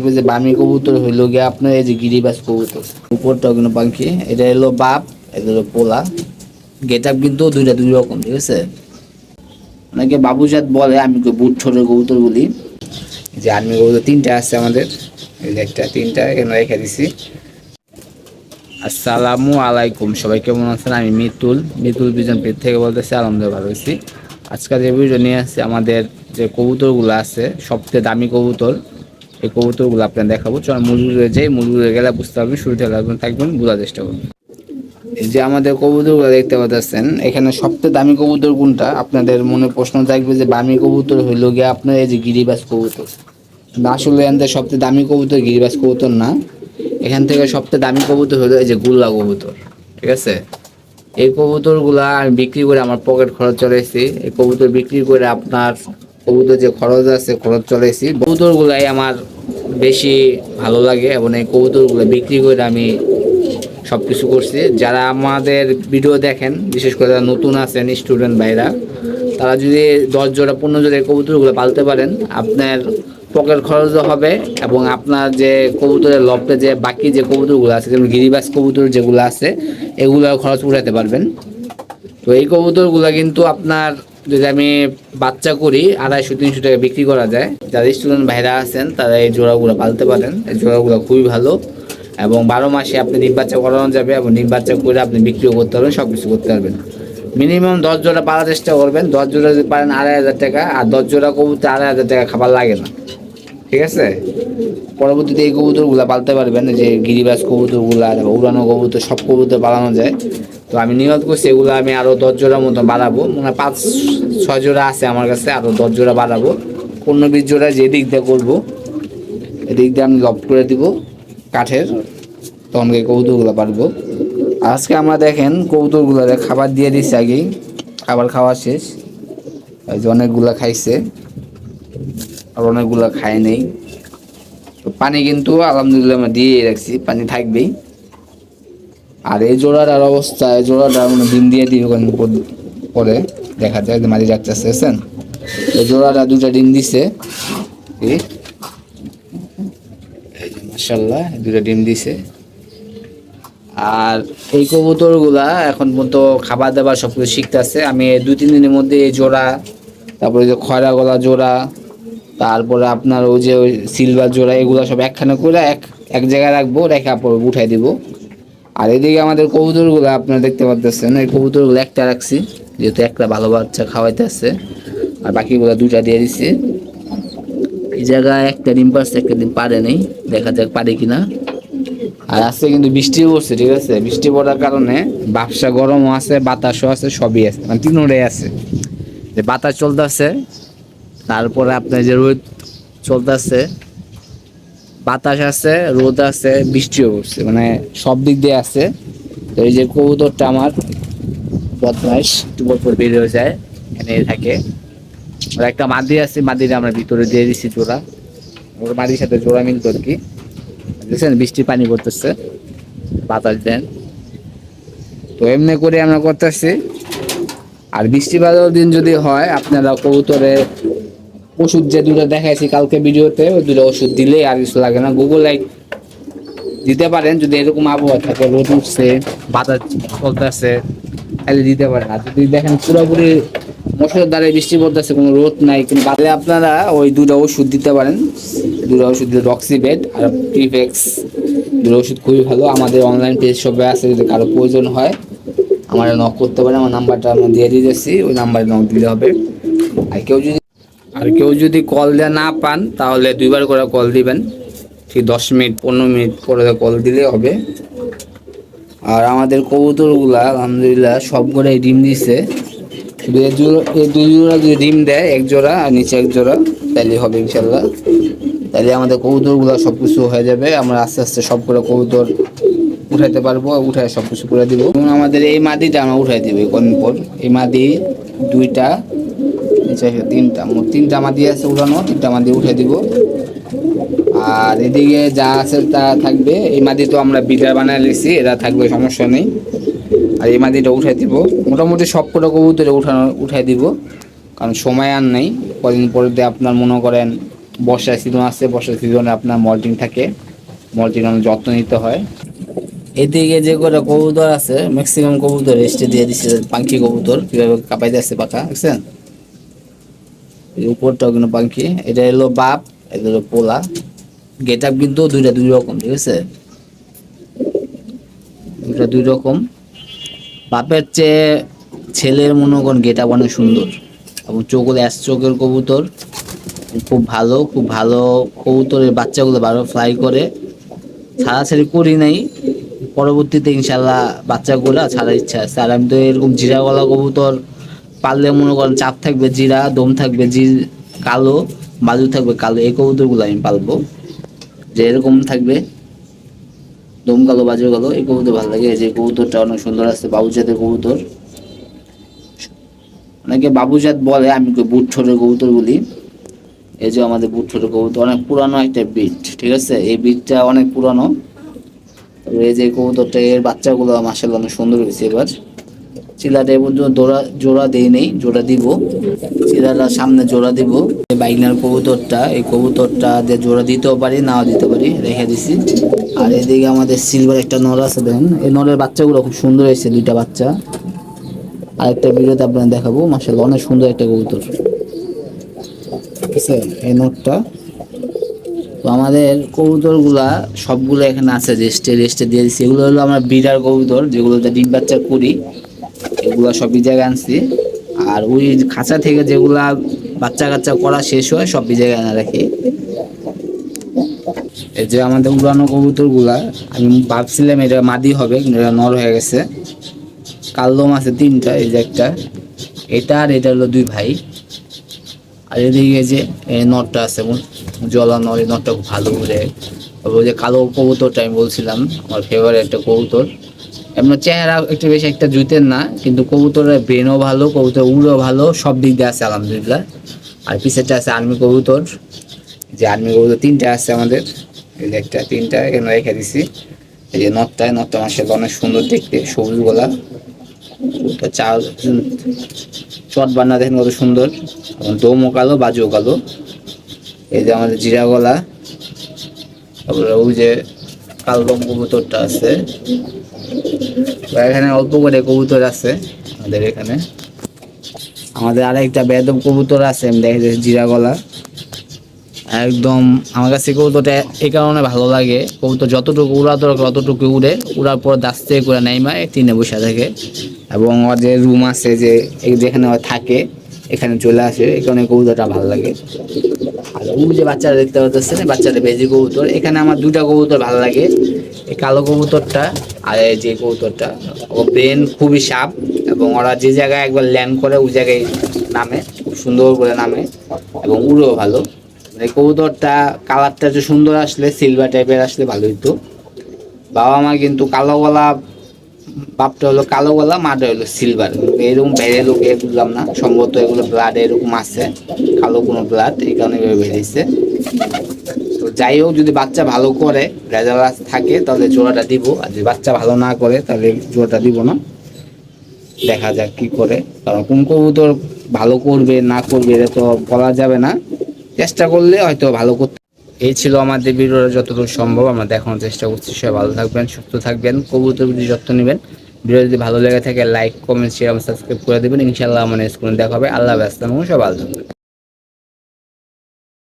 থাকবে যে বামি কবুতর হইল গিয়ে আপনার এই যে গিরিবাস কবুতর। উপরটাও কিন্তু পাখি, এটা হলো বাপ, এটা হলো পোলা। গেট আপ কিন্তু দুইটা দুই রকম, ঠিক আছে? অনেকে বাবুজাত বলে, আমি বুট ছোটের কবুতর বলি। যে আর্মি কবুতর, তিনটা আছে আমাদের। একটা, তিনটা, এখানে রেখে দিছি। আসসালামু আলাইকুম, সবাই কেমন আছেন? আমি মিতুল। মিতুল বিজন পেট থেকে বলতেছি, আলহামদুলিল্লাহ ভালো আছি। আজকাল যে ভিডিও নিয়ে আসছি আমাদের যে কবুতরগুলো আছে, সবচেয়ে দামি কবুতর এই কবুতরগুলো আপনার দেখাবো। চল মুরগুলো যাই মুরগুলো গেলে বুঝতে পারবেন শুরুতে লাগবেন থাকবেন বোঝার চেষ্টা করবেন যে আমাদের কবুতরগুলো দেখতে পাচ্ছেন, এখানে সবচেয়ে দামি কবুতর কোনটা? আপনাদের মনে প্রশ্ন থাকবে যে দামি কবুতর হইল গিয়ে আপনার এই যে গিরিবাস কবুতর। আসলে এখান থেকে সবচেয়ে দামি কবুতর গিরিবাস কবুতর না। এখান থেকে সবচেয়ে দামি কবুতর হলো এই যে গুল্লা কবুতর, ঠিক আছে? এই কবুতরগুলা আমি বিক্রি করে আমার পকেট খরচ চলেছি এই কবুতর বিক্রি করে আপনার কবুতর যে খরচ আছে, খরচ চলেছি। কবুতরগুলাই আমার বেশি ভালো লাগে এবং এই কবুতরগুলো বিক্রি করে আমি সব কিছু করছি। যারা আমাদের ভিডিও দেখেন, বিশেষ করে যারা নতুন আছেন স্টুডেন্ট ভাইরা, তারা যদি দশ জোড়া, পনেরো জোড়া কবুতরগুলো পালতে পারেন, আপনার পকেট খরচও হবে এবং আপনার যে কবুতরের লফটে যে বাকি যে কবুতরগুলো আছে, যেমন গিরিবাস কবুতর যেগুলো আছে এগুলো খরচ উঠাতে পারবেন। তো এই কবুতরগুলো কিন্তু আপনার যদি আমি বাচ্চা করি, আড়াইশো, তিনশো টাকা বিক্রি করা যায়। যারা স্টুডেন্ট ভাইরা আছেন, তারা এই জোড়াগুলো পালতে পারেন। এই জোড়াগুলো খুবই ভালো। এবং বারো মাসে আপনি ডিম বাচ্চা করানো যাবে এবং ডিম বাচ্চা করে আপনি বিক্রিও করতে পারবেন সব কিছু করতে পারবেন। মিনিমাম দশ জোড়া পালার চেষ্টা করবেন। দশ জোড়া যদি পারেন আড়াই হাজার টাকা, আর দশ জোড়া কবুতর আড়াই হাজার টাকা খাবার লাগে না। ঠিক আছে? পরবর্তীতে এই কবুতরগুলো পালতে পারবেন। যে গিরিবাস কবুতরগুলা, উড়ানো কবুতর, সব কবুতর পালানো যায়। তো আমি নিয়ত করছি, এগুলো আমি আরও দশ জোড়ার মতো বাড়াবো। মানে পাঁচ, ছয় জোড়া আছে আমার কাছে আরও দশ জোড়া বাড়াবো। পনেরো বিশ জোড়া যে দিক দিয়ে করব, এদিক দিয়ে আমি লফট করে দিব কাঠের তখন এই কবুতরগুলো পারব। আজকে আমরা দেখেন কবুতরগুলো খাবার দিয়ে দিচ্ছি আগেই, খাবার খাওয়া শেষ। এই যে অনেকগুলা খাইছে, আর অনেকগুলো খায় নেই। পানি কিন্তু আলহামদুলিল্লাহ আমরা দিয়ে রাখছি, পানি থাকবেই। আর এই জোড়াটার অবস্থা, এই জোড়াটা মানে ডিম দিয়ে কোন পর- দেখা যায় মাঝে যাচ্ছে বুঝছেন? এই জোড়াটা দুটা ডিম দিছে। মাসাল্লাহ দুটা ডিম দিছে। আর এই কবুতরগুলা এখন পর্যন্ত খাবার দাবার সব কিছু শিখতেছে। আমি দুই, তিন দিনের মধ্যে এই জোড়া, তারপরে যে খয়রা গলা জোড়া, তারপরে আপনার ওই যে সিলভার জোড়া, এগুলো সব একখানে করে এক এক জায়গায় রাখব, রেখে পর উঠাই দিব। আর এদিকে আমাদের কবুতরগুলো আপনারা দেখতে পাচ্ছেন এই কবুতরগুলো একটা রাখছি, যেহেতু একটা ভালো বাচ্চা খাওয়াইতে আছে। আর বাকিগুলো দুটা দিয়ে দিছি। এই জায়গায় একটা ডিম পারছে একটা ডিম পারে নেই, দেখা যাক পারে কিনা। আর আজকে কিন্তু বৃষ্টি পড়ছে, ঠিক আছে? বৃষ্টি পড়ার কারণে ব্যবসা গরমও আছে, বাতাসও আছে, সবই আছে মানে তিনোটাই আছে। যে বাতাস চলতেছে, তারপরে আপনার যে রোদ চলতেছে বাতাস আছে, রোদ আছে, বৃষ্টিও পড়ছে মানে সব দিক দিয়ে আছে। তো এই যে কবুতরটা আমার বদমাস একটু পর বের হয়ে যায়, এখানে থাকে। আর একটা মাদি আছে, মাদিটা আমরা ভিতরে দিয়ে দিচ্ছি জোড়া। ওর মাদির সাথে জোড়া মিলতো আর কি। দেখছেন বৃষ্টি পানি পড়তেছে, বাতাস দেন। তো এমনি করে আমরা করতেছি। আর বৃষ্টি বাদল দিন যদি হয়, আপনারা কবুতরে ওষুধ যে দুটো দেখাইছি কালকে ভিডিওতে, ওই দুটো ওষুধ দিলে আর কিছু লাগে না। গুগল লাইট দিতে পারেন, যদি এরকম আবহাওয়া থাকে, রোদ উঠছে, বাতাস চলতেছে, তাহলে দিতে পারেন। আর যদি দেখেন পুরোপুরি মশলার দ্বারা বৃষ্টি পড়তেছে, কোনো রোদ নাই, কিন্তু বাদে আপনারা ওই দুটো ওষুধ দিতে পারেন। দুটো ওষুধ রক্সিবেড আর প্রিফেক্স দুটো ওষুধ খুবই ভালো। আমাদের অনলাইন পেজ সবে আছে, যদি কারও প্রয়োজন হয়, আমার নক করতে পারে আমার নাম্বারটা আমি দিয়ে দিয়েছি ওই নাম্বারে নক দিতে হবে। আর কেউ যদি আর কেউ যদি কল দেওয়া না পান, তাহলে দুইবার করে কল দিবেন। ঠিক দশ মিনিট, পনেরো মিনিট করে কল দিলে হবে। আর আমাদের কবুতরগুলা, আলহামদুলিল্লাহ, সব করে ডিম দিছে। শুধু এই জোড়া এই দুই জোড়া যদি ডিম দেয়, এক জোড়া, আর নিচে এক জোড়া তাহলে হবে ইনশাল্লাহ তাহলে আমাদের কবুতরগুলো সব কিছু হয়ে যাবে। আমরা আস্তে আস্তে সব করে কবুতর উঠাইতে পারব, উঠায় সব কিছু করে দিব। এবং আমাদের এই মাদিটা আমরা উঠাই দিব কদিন পর এই মাদি দুইটা নিচে আছে তিনটা। মোট তিনটা মাদি আছে উঠানো তিনটা মাদি উঠে দিব। আর এদিকে যা আছে তা থাকবে। এই মাদি তো আমরা বিদার বানায় লিছি এরা থাকবে, সমস্যা নেই। আর এই মাদিটা উঠাই দিব। মোটামুটি সব কটা কবুতরে উঠানো উঠাই দিব। কারণ সময় আর নেই। কদিন পরে দিয়ে আপনার মনে করেন বর্ষার সিজন আছে, বর্ষার সিজনে আপনার মল্টিং থাকে, মল্টিং অনেক যত্ন নিতে হয়। এদিকে যে কটা কবুতর আছে ম্যাক্সিমাম কবুতর রেস্টে দিয়ে দিচ্ছে পাঙ্কি কবুতর, কীভাবে কাপাইতে আসছে পাখা এই উপরটাও কিন্তু পাঙ্কি এটা হলো বাপ এটা হলো পোলা। গেট আপ কিন্তু দুইটা দুই রকম, ঠিক আছে? দুইটা দুই রকম। বাপের চেয়ে ছেলের মনে করেন গেট আপ অনেক সুন্দর। এবং চোখ হলো চোখের কবুতর। খুব ভালো খুব ভালো কবুতরের বাচ্চাগুলো ভালো ফ্লাই করে। ছাড়াছাড়ি করি নাই। পরবর্তীতে ইনশাল্লাহ বাচ্চাগুলা ছাড়ার ইচ্ছা আছে। আর আমি তো এরকম জিরা গলা কবুতর পারলে মনে করেন চাপ থাকবে জিরা, দম থাকবে জি, কালো, বাজু থাকবে কালো, এই কবুতরগুলো আমি পালবো। যে এরকম থাকবে, দম কালো, বাজু কালো, এই কবুতর ভালো লাগে। যে কবুতরটা অনেক সুন্দর আছে, বাবুজাতের কবুতর। অনেকে বাবুজাত বলে, আমি বুট ছোটের কবুতর বলি। এই যে আমাদের বুট ছোটের কবুতর, অনেক পুরানো একটা বিট ঠিক আছে? এই বিটটা অনেক পুরানো। এই যে কবুতরটা, এর বাচ্চাগুলো মাসাল্লাহ অনেক সুন্দর হয়েছে এবার। চিলাটা এ পর্যন্ত জোড়া জোড়া দেই নেই, জোড়া দিব। চিলাটা সামনে জোড়া দিব। বাইকনার কবুতরটা, এই কবুতরটা যে জোড়া দিতেও পারি, নাও দিতে পারি, রেখে দিছি। আর এদিকে আমাদের সিলভার একটা নর আছে, দেখেন। এই নরের বাচ্চাগুলো খুব সুন্দর হয়েছে, দুইটা বাচ্চা। আরেকটা ভিডিওতে আপনার দেখাবো মাসাল্লাহ অনেক সুন্দর একটা কবুতর। ঠিক আছে, এই নোটটা তো আমাদের কবুতরগুলা সবগুলো এখানে আছে, রেস্টে রেস্টে দিয়ে দিচ্ছি এগুলো হলো আমার বিড়ার কবুতর, যেগুলোতে ডিম বাচ্চা করি। এগুলো সবই জায়গায় আনছি। আর ওই খাঁচা থেকে যেগুলা বাচ্চা কাচ্চা করা শেষ হয়, সব জায়গায় আনা রাখি। এই যে আমাদের উড়ানো কবুতরগুলা, আমি ভাবছিলাম এটা মাদি হবে এটা নর হয়ে গেছে। কালদম আছে তিনটা, এই যে একটা। এটা আর এটা হলো দুই ভাই। আর এদিকে যে নটটা আছে জলা নর, এই নটটা খুব ভালো তারপর ওই যে কালো কবুতরটা আমি বলছিলাম, আমার ফেভারিট একটা কবুতর। এমন চেহারা একটু বেশি একটা জুতের না, কিন্তু কবুতরের ব্রেনও ভালো কবুতর উড়ও ভালো, সব দিক দিয়ে আছে আলহামদুলিল্লাহ। আর পিছেরটা আছে আর্মি কবুতর। যে আর্মি কবুতর তিনটা আছে আমাদের। এই যে একটা, তিনটা এখানে রেখে দিছি। এই যে এই নটটা আমার অনেক সুন্দর দেখতে, সবুজ গোলা। ওটা চা চট বান্না দেখেন কত সুন্দর। এবং দমও কালো, বাজুও কালো। এই যে আমাদের জিরা গলা। তারপরে ওই যে কালদম কবুতরটা আছে। তো এখানে অল্প করে কবুতর আছে আমাদের এখানে। আমাদের আরেকটা বেদম কবুতর আছে দেখে যাচ্ছি জিরা গলা। একদম আমার কাছে কবুতরটা এই কারণে ভালো লাগে। কবুতর যতটুকু উড়া দরকার ততটুকু উড়ে। উড়ার পর দাস্তে করে নেইমায় তিনে বসে থাকে। এবং ওর যে রুম আছে যে যেখানে থাকে, এখানে চলে আসে। এই কারণে কবুতরটা ভালো লাগে। আর ওই যে বাচ্চারা দেখতে পাচ্ছেন বাচ্চাটা বেজি কবুতর। এখানে আমার দুটা কবুতর ভালো লাগে, এই কালো কবুতরটা আর এই যে কবুতরটা। ও ব্রেন খুবই সাপ এবং ওরা যে জায়গায় একবার ল্যান্ড করে, ওই জায়গায় নামে, খুব সুন্দর করে নামে এবং উড়েও ভালো। এই কবুতরটা কালারটা একটু সুন্দর আসলে সিলভার টাইপের আসলে ভালো হইতো বাবা মা কিন্তু কালো গলা বাপটা হলো কালো গলা, মাটা হলো সিলভার এরকম বেড়ে লোক এ বুঝলাম না, সম্ভবত এগুলো ব্লাড এরকম আছে, কালো কোনো ব্লাড এই কারণে বেরিয়েছে। তো যাই হোক, যদি বাচ্চা ভালো করে রেজাল্ট থাকে, তাহলে জোড়াটা দিব। আর যদি বাচ্চা ভালো না করে, তাহলে জোড়াটা দিব না। দেখা যাক কি করে। কারণ কোন কবুতর ভালো করবে, না করবে, এটা তো বলা যাবে না। চেষ্টা করলে হয়তো ভালো করতে এই ছিল আমাদের ভিডিওটা যতটুকু সম্ভব আমরা দেখানোর চেষ্টা করছি। সবাই ভালো থাকবেন, সুস্থ থাকবেন, কবুতর যত্ন নেবেন। ভিডিও যদি ভালো লেগে থাকে লাইক কমেন্ট শেয়ার সাবস্ক্রাইব করে দেবেন। ইনশাল্লাহ আমার স্কুলে দেখা হবে। আল্লাহ ব্যস্ত সবাই ভালো থাকবেন।